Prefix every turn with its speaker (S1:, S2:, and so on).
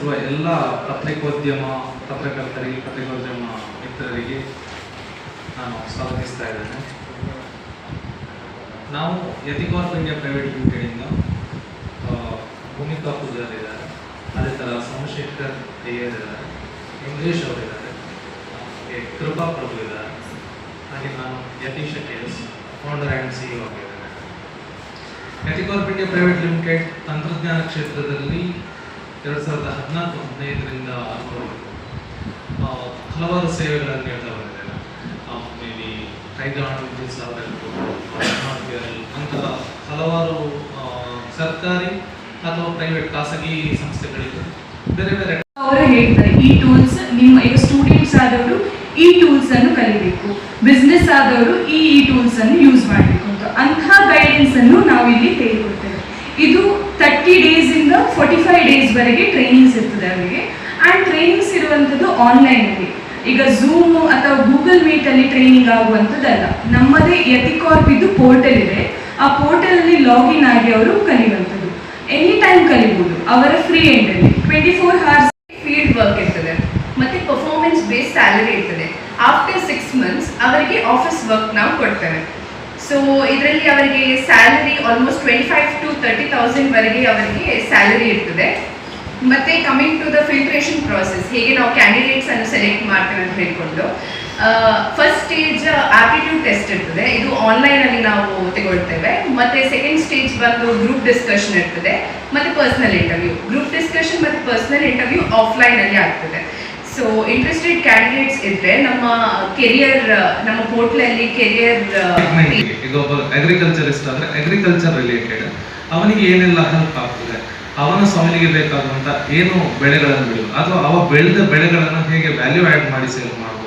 S1: ಆಗಮಿಸಿರುವ ಎಲ್ಲ ಪತ್ರಿಕೋದ್ಯಮ, ಪತ್ರಕರ್ತರಿಗೆ, ಪತ್ರಿಕೋದ್ಯಮ ಮಿತ್ರರಿಗೆ ನಾನು ಸ್ವಾಗತಿಸ್ತಾ ಇದ್ದೇನೆ. ನಾವು ಯತಿಕಾರ್ಪ್ ಇಂಡಿಯಾ ಪ್ರೈವೇಟ್ ಲಿಮಿಟೆಡಿಂದ ಭೂಮಿಕಾ ಪೂಜಾರ್ ಇದ್ದಾರೆ ಅದೇ ಥರ ಸೋಮಶೇಖರ್ ಅಯ್ಯರ್ ಇದ್ದಾರೆ. ಇಂಗ್ಲೀಷ್ ಅವರಿದ್ದಾರೆ ಕೃಪಾ ಪ್ರಭು ಇದ್ದಾರೆ. ಹಾಗೆ ನಾನು Yatish S founder and C ಆಗಿದ್ದೇನೆ. ಎಥಿಕಾರ್ಪ್ ಇಂಡಿಯಾ ಪ್ರೈವೇಟ್ ಲಿಮಿಟೆಡ್ ತಂತ್ರಜ್ಞಾನ ಕ್ಷೇತ್ರದಲ್ಲಿ ಎರಡು ಸಾವಿರದ ಹದಿನಾಲ್ಕು ಹದಿನೈದರಿಂದ ಹಲವಾರು ಸೇವೆಗಳನ್ನು ನೀಡ್ತಾ ಬಂದಿದ್ದೇನೆ ಮೇ ಬಿ ಕೈಗಾಣ ವಿದ್ಯುತ್ ಸಾಧನಗಳು ಅಂತಹ ಹಲವಾರು ಸರ್ಕಾರಿ ಅಥವಾ ಪ್ರೈವೇಟ್ ಖಾಸಗಿ ಸಂಸ್ಥೆಗಳಿವೆ ಬೇರೆ ಬೇರೆ
S2: ಅವರು ಹೇಳ್ತಾರೆ, ಈ ಟೂಲ್ಸ್ ನಿಮ್ಮ, ಈಗ ಸ್ಟೂಡೆಂಟ್ಸ್ ಆದವರು ಈ ಟೂಲ್ಸ್ ಅನ್ನು ಕಲಿಬೇಕು. ಬಿಸ್ನೆಸ್ ಆದವರು ಈ ಈ ಟೂಲ್ಸ್ ಅನ್ನು ಯೂಸ್ ಮಾಡಬೇಕು ಅಂತ. ಅಂತಹ ಗೈಡೆನ್ಸ್ ಅನ್ನು ನಾವು ಇಲ್ಲಿ ತೆಗೆದುಕೊಳ್ತೇವೆ. ಇದು ತರ್ಟಿ ಡೇಸ್ ಇಂದ ಫೋರ್ಟಿ ಫೈವ್ ಡೇಸ್ ವರೆಗೆ ಟ್ರೈನಿಂಗ್ಸ್ ಇರ್ತದೆ ಅವರಿಗೆ. ಆ್ಯಂಡ್ ಟ್ರೈನಿಂಗ್ಸ್ ಇರುವಂಥದ್ದು ಆನ್ಲೈನ್ ಅಲ್ಲಿ. ಈಗ ಝೂಮ್ ಅಥವಾ ಗೂಗಲ್ ಮೀಟ್ ಅಲ್ಲಿ ಟ್ರೈನಿಂಗ್ ಆಗುವಂಥದ್ದಲ್ಲ ನಮ್ಮದೇ ಯತಿಕಾರ್ಪ್ ಇದು ಪೋರ್ಟಲ್ ಇದೆ. ಆ ಪೋರ್ಟಲ್ ಅಲ್ಲಿ ಲಾಗಿನ್ ಆಗಿ ಅವರು ಕಲಿಯುವಂಥದ್ದು ಎನಿ ಟೈಮ್ ಕಲಿಬಹುದು ಅವರ ಫ್ರೀ ಎಂಡ್ ಅಲ್ಲಿ. Twenty four hours
S3: field work ಇರ್ತದೆ. ಮತ್ತೆ ಪರ್ಫಾರ್ಮೆನ್ಸ್ ಬೇಸ್ ಸ್ಯಾಲರಿ ಇರ್ತದೆ. ಆಫ್ಟರ್ ಸಿಕ್ಸ್ ಮಂತ್ಸ್ ಅವರಿಗೆ ಆಫೀಸ್ ವರ್ಕ್ ನಾವು ಕೊಡ್ತೇವೆ. ಸೊ ಇದರಲ್ಲಿ ಅವರಿಗೆ salary almost twenty five to thirty thousand ವರೆಗೆ ಅವರಿಗೆ ಸ್ಯಾಲರಿ ಇರ್ತದೆ. ಮತ್ತೆ coming to the filtration process ಹೇಗೆ ನಾವು ಕ್ಯಾಂಡಿಡೇಟ್ಸ್ ಅನ್ನು ಸೆಲೆಕ್ಟ್ ಮಾಡ್ತೇವೆ ಅಂತ ಹೇಳ್ಕೊಂಡು ಫಸ್ಟ್ ಸ್ಟೇಜ್ ಆಪ್ಟಿಟ್ಯೂಡ್ ಟೆಸ್ಟ್ ಇರ್ತದೆ. ಇದು ಆನ್ಲೈನ್ ಅಲ್ಲಿ ನಾವು ತಗೊಳ್ತೇವೆ. ಮತ್ತೆ ಸೆಕೆಂಡ್ ಸ್ಟೇಜ್ ಬಂದು ಗ್ರೂಪ್ ಡಿಸ್ಕಷನ್ ಇರ್ತದೆ. ಮತ್ತೆ ಪರ್ಸನಲ್ ಇಂಟರ್ವ್ಯೂ ಗ್ರೂಪ್ ಡಿಸ್ಕಷನ್ ಮತ್ತೆ ಪರ್ಸನಲ್ ಇಂಟರ್ವ್ಯೂ ಆಫ್ಲೈನ್ ಅಲ್ಲಿ ಆಗ್ತದೆ. ಸೊ ಇಂಟ್ರೆಸ್ಟೆಡ್ ಕ್ಯಾಂಡಿಡೇಟ್ಸ್ ಇದ್ರೆ ನಮ್ಮ ಕೆರಿಯರ್ ನಮ್ಮ ಪೋರ್ಟಲ್ ಅಲ್ಲಿ ಕೆರಿಯರ್
S1: ಈಗ ಒಬ್ಬ ಅಗ್ರಿಕಲ್ಚರಿಸ್ಟ್ ಆದ್ರೆ ಅಗ್ರಿಕಲ್ಚರ್ ರಿಲೇಟೆಡ್ ಅವನಿಗೆ ಏನೆಲ್ಲ ಹೆಲ್ಪ್ ಆಗ್ತದೆ? ಅವನ ಸವಾಲಿಗೆ ಬೇಕಾದಂತ ಏನು ಬೆಳೆಗಳನ್ನು ಬೆಳೆಯುವ ಅಥವಾ ಅವ ಬೆಳೆದ ಬೆಳೆಗಳನ್ನು ಹೇಗೆ ವ್ಯಾಲ್ಯೂ ಆಡ್ ಮಾಡಿ ಸೇಲ್ ಮಾಡಬಹುದು